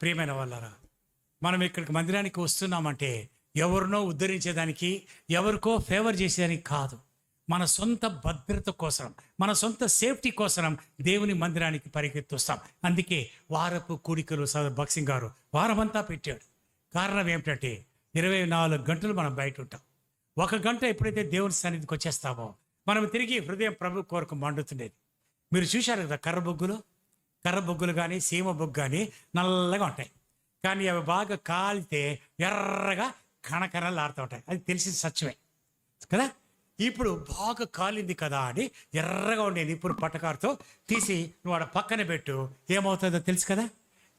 ప్రియమైన వాళ్ళరా మనం ఇక్కడికి మందిరానికి వస్తున్నామంటే ఎవరినో ఉద్ధరించేదానికి ఎవరికో ఫేవర్ చేసేదానికి కాదు. మన సొంత భద్రత కోసం మన సొంత సేఫ్టీ కోసం దేవుని మందిరానికి పరిగెత్తుస్తాం అందుకే వారపు కూడికలు సదర్ భక్సింగ్ గారు వారమంతా పెట్టాడు. కారణం ఏమిటంటే ఇరవై నాలుగు గంటలు మనం బయట ఉంటాం. ఒక గంట ఎప్పుడైతే దేవుని సన్నిధికి వచ్చేస్తామో మనం తిరిగి హృదయం ప్రభు కోరకు మండుతుండేది. మీరు చూశారు కదా కర్రబుగ్గులు? కర్ర బొగ్గులు కానీ సీమ బొగ్గు కానీ నల్లగా ఉంటాయి. కానీ అవి బాగా కాలితే ఎర్రగా కణకణలు ఆడుతూ ఉంటాయి. అది తెలిసి సత్యమే. కదా? ఇప్పుడు బాగా కాలింది కదా అని ఎర్రగా ఉండే నిప్పురు పట్టకారుతో తీసి నువ్వు ఆడ పక్కన పెట్టు. ఏమవుతుందో తెలుసు కదా?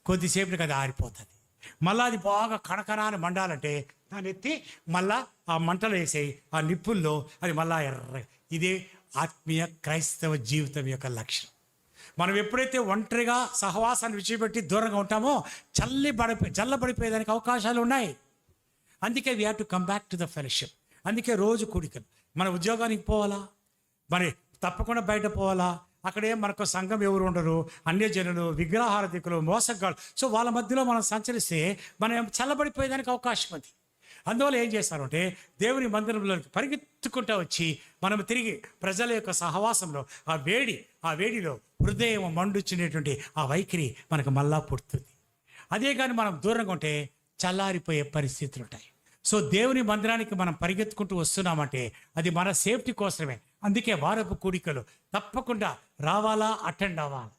కొద్దిసేపు కదా ఆరిపోతుంది. మళ్ళా అది బాగా కణకణాన్ని మండాలంటే దాన్ని ఎత్తి మళ్ళా ఆ మంటలు వేసేయి. ఆ నిప్పుల్లో అది మళ్ళా ఎర్ర. ఇదే ఆత్మీయ క్రైస్తవ జీవితం యొక్క లక్షణం. మనం ఎప్పుడైతే ఒంటరిగా సహవాసాన్ని విడిచిపెట్టి దూరంగా ఉంటామో చల్లి పడిపోయి చల్లబడిపోయేదానికి అవకాశాలు ఉన్నాయి. అందుకే we have to come back to the fellowship అందుకే రోజు కూడికలు. మన ఉద్యోగానికి పోవాలా? మరి తప్పకుండా బయట పోవాలా? అక్కడే మనకు సంఘం ఎవరు ఉండరు? అన్యజనులు విగ్రహారధికులు మోసగాళ్ళు. సో వాళ్ళ మధ్యలో మనం సంచరిస్తే మనం చల్లబడిపోయేదానికి అవకాశం ఉంది అందువల్ల ఏం చేస్తారంటే దేవుని మందిరంలోకి పరిగెత్తుకుంటూ వచ్చి మనం తిరిగి ప్రజల యొక్క సహవాసంలో ఆ వేడి ఆ వేడిలో హృదయం మండుచునేటువంటి ఆ వైఖరి మనకు మళ్ళా పుడుతుంది. అదే కానీ మనం దూరంగా ఉంటే చల్లారిపోయే పరిస్థితులు ఉంటాయి. సో దేవుని మందిరానికి మనం పరిగెత్తుకుంటూ వస్తున్నామంటే అది మన సేఫ్టీ కోసమే. అందుకే వారపు కూడికలు తప్పకుండా రావాలా అటెండ్ అవ్వాలి.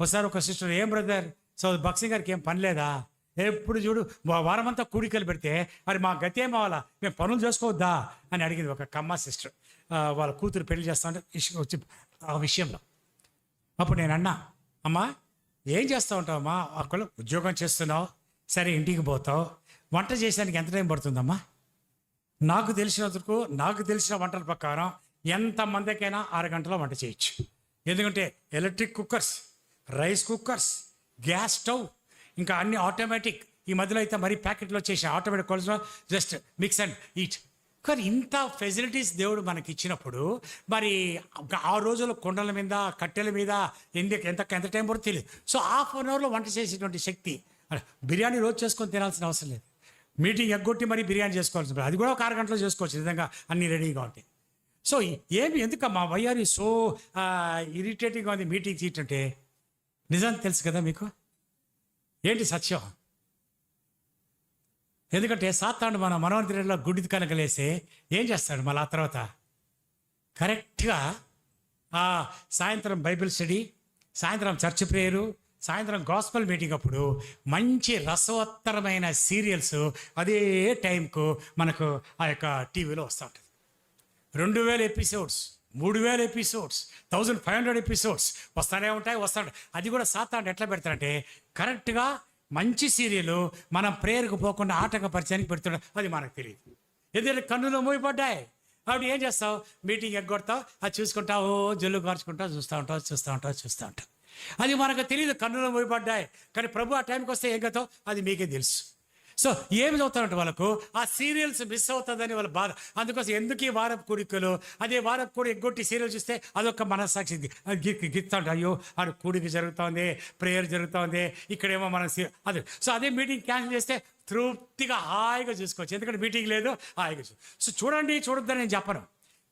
ఒకసారి ఒక సిస్టర్ ఏం బ్రదర్? సో బక్సింగ్ గారికి ఏం పని లేదా? ఎప్పుడు చూడు వారమంతా కూడికలు పెడితే మరి మా గతి ఏం అవ్వాలా మేము పనులు చేసుకోవద్దా? అని అడిగింది ఒక కమ్మ సిస్టర్. వాళ్ళ కూతురు పెళ్ళి చేస్తామంటే వచ్చి ఆ విషయంలో. అప్పుడు నేను అన్నా అమ్మా ఏం చేస్తూ ఉంటావమ్మా అక్కడ ఉద్యోగం చేస్తున్నావు సరే ఇంటికి పోతావు వంట చేసేదానికి ఎంత టైం పడుతుందమ్మా? నాకు తెలిసినందుకు నాకు తెలిసిన వంటల ప్రకారం ఎంతమందికైనా ఆరు గంటలో వంట చేయొచ్చు. ఎందుకంటే electric cookers rice cookers gas stove ఇంకా అన్ని ఆటోమేటిక్. ఈ మధ్యలో అయితే మరీ ప్యాకెట్లో చేసి ఆటోమేటిక్ కొలసిన జస్ట్ మిక్స్ అండ్ ఈట్. కానీ ఇంత ఫెసిలిటీస్ దేవుడు మనకి ఇచ్చినప్పుడు మరి ఆ రోజుల్లో కొండల మీద కట్టెల మీద ఎందుకు ఎంత ఎంత టైం పడుతుందో తెలియదు. సో హాఫ్ అన్ అవర్లో వంట చేసేటువంటి శక్తి. బిర్యానీ రోజు చేసుకొని తినాల్సిన అవసరం లేదు. మీటింగ్ ఎగ్గొట్టి మరి బిర్యానీ చేసుకోవాల్సి ఉంటుంది. అది కూడా ఒక ఆరు గంటలో చేసుకోవచ్చు. నిజంగా అన్ని రెడీగా ఉంటాయి. సో ఏమి ఎందుకమ్మా వైఆర్ సో ఇరిటేటింగ్గా ఉంది మీటింగ్ సీట్ నిజం తెలుసు కదా మీకు? ఏంటి సత్యం? ఎందుకంటే సాత్తాండు మన మనవంతరిలో గుడ్డి కనకలేస్తే ఏం చేస్తాడు మళ్ళీ ఆ తర్వాత? కరెక్ట్గా ఆ సాయంత్రం బైబిల్ స్టడీ సాయంత్రం చర్చ్ ప్రేయరు సాయంత్రం గాస్పల్ మీటింగ్ అప్పుడు మంచి రసవత్తరమైన సీరియల్స్ అదే టైంకు మనకు ఆ యొక్క టీవీలో వస్తూ ఉంటుంది. రెండు వేల ఎపిసోడ్స్. మూడు వేల episodes thousand five hundred episodes వస్తానే ఉంటాయి వస్తాడు. అది కూడా సాతాడు ఎట్లా పెడతాడంటే కరెక్ట్గా మంచి సీరియల్ మనం ప్రేయర్కు పోకుండా ఆటంకపరిచయానికి పెడుతున్నాడు అది మనకు తెలియదు. ఎందుకంటే కన్నులో మూయపడ్డాయి అప్పుడు ఏం చేస్తావు? మీటింగ్ ఎగ్గొడతావు అది చూసుకుంటావు జల్లు కార్చుకుంటావు చూస్తూ ఉంటావు చూస్తూ ఉంటావు చూస్తూ ఉంటావు. అది మనకు తెలియదు కన్నులో మూయపడ్డాయి కానీ ప్రభు ఆ టైంకి వస్తే ఏం అది మీకే తెలుసు. సో ఏమి చదువుతారంటే వాళ్ళకు? ఆ సీరియల్స్ మిస్ అవుతుందని వాళ్ళ బాధ. అందుకోసం ఎందుకు ఈ వారపు కూడికలు అదే వారపు కూడి ఎగ్గొట్టి సీరియల్ చూస్తే అదొక మనస్సాక్షి. గిత్తంట అయ్యో ఆడు కూడిక జరుగుతోంది ప్రేయర్ జరుగుతోంది ఇక్కడేమో మన సీ- అదే. సో అదే మీటింగ్ క్యాన్సిల్ చేస్తే తృప్తిగా హాయిగా చూసుకోవచ్చు. ఎందుకంటే మీటింగ్ లేదు హాయిగా చూ సో చూడండి చూడొద్దని నేను చెప్పను.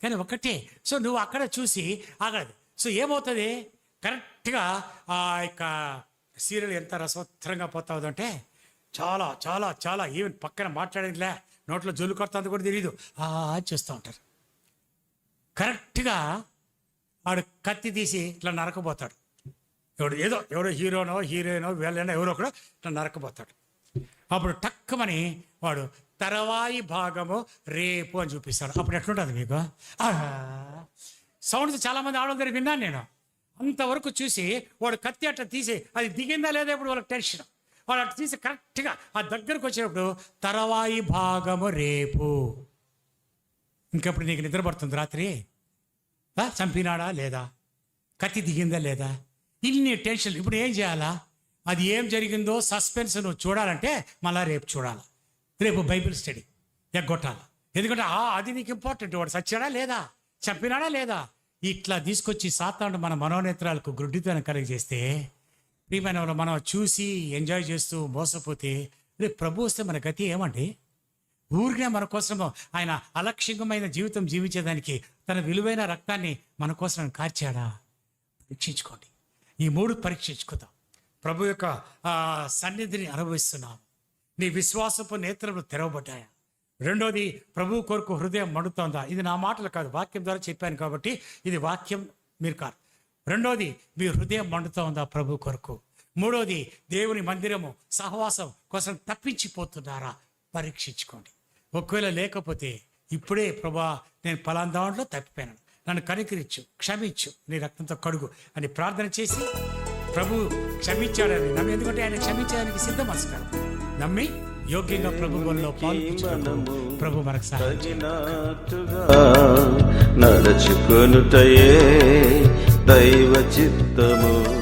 కానీ ఒకటే సో నువ్వు అక్కడ చూసి ఆగదు సో ఏమవుతుంది? కరెక్ట్గా ఆ యొక్క సీరియల్ ఎంత రసవత్తరంగా పోతావుదంటే చాలా చాలా చాలా ఈవెన్ పక్కన మాట్లాడేదిలే. నోట్లో జొల్లు కొడుతుంది కూడా తెలియదు ఆ చూస్తూ ఉంటారు. కరెక్ట్గా వాడు కత్తి తీసి ఇట్లా నరకపోతాడు ఎవడు ఏదో ఎవడో హీరోనో హీరోయినో వీళ్ళైనా ఎవరో కూడా ఇట్లా నరకపోతాడు అప్పుడు టక్కుమని వాడు తరవాయి భాగము రేపు అని చూపిస్తాడు. అప్పుడు ఎట్లుంటుంది మీకు? సౌండ్స్ చాలామంది ఆడడం దగ్గర విన్నాను నేను. అంతవరకు చూసి వాడు కత్తి అట్లా తీసి అది దిగిందా లేదా ఇప్పుడు వాళ్ళకి టెన్షన్. వాడు అటు తీసి కరెక్ట్గా ఆ దగ్గరకు వచ్చినప్పుడు తరవాయి భాగము రేపు. ఇంకప్పుడు నీకు నిద్ర పడుతుంది రాత్రి? చంపినాడా లేదా? కత్తి దిగిందా లేదా? ఇన్ని టెన్షన్ ఇప్పుడు ఏం చేయాలా? అది ఏం జరిగిందో సస్పెన్స్ నువ్వు చూడాలంటే మళ్ళా రేపు చూడాలి. రేపు బైబిల్ స్టడీ. ఎగ్గొట్టాలి. ఎందుకంటే ఆ అది నీకు ఇంపార్టెంట్. వాడు సచ్చాడా లేదా? చంపినాడా లేదా? ఇట్లా తీసుకొచ్చి సాతాను మన మనోనేత్రాలకు గుడ్డితనం కలిగజేస్తే ప్రియమైన మనం చూసి ఎంజాయ్ చేస్తూ మోసపోతే రేపు ప్రభు వస్తే మన గతి ఏమండి? ఊరికే మన కోసం ఆయన అలక్ష్యమైన జీవితం జీవించేదానికి తన విలువైన రక్తాన్ని మన కోసం కార్చాడా? పరీక్షించుకోండి. ఈ మూడు పరీక్షించుకుందాం. ప్రభు యొక్క సన్నిధిని అనుభవిస్తున్నాం. నీ విశ్వాసపు నేత్రములు తెరవబడ్డాయా? రెండోది ప్రభు కొరకు హృదయం మండుతోందా? ఇది నా మాటలు కాదు వాక్యం ద్వారా చెప్పాను కాబట్టి ఇది వాక్యం మీరు కాదు. రెండోది మీ హృదయం మండుతోందా ప్రభు కొరకు? మూడోది దేవుని మందిరము సహవాసం కోసం తప్పించిపోతున్నారా? పరీక్షించుకోండి. ఒకవేళ లేకపోతే ఇప్పుడే ప్రభా నేను పలాన్ దాంట్లో తప్పిపోయాను. నన్ను కనికరించు క్షమించు నీ రక్తంతో కడుగు అని ప్రార్థన చేసి ప్రభు క్షమించాడని నమ్మి ఎందుకంటే ఆయన క్షమించడానికి సిద్ధమస్కారం నమ్మి యోగ్యంగా ప్రభు వల్ల ప్రభు మనకు సహాయం నడుచుకొనుటయే దైవ చిత్తము.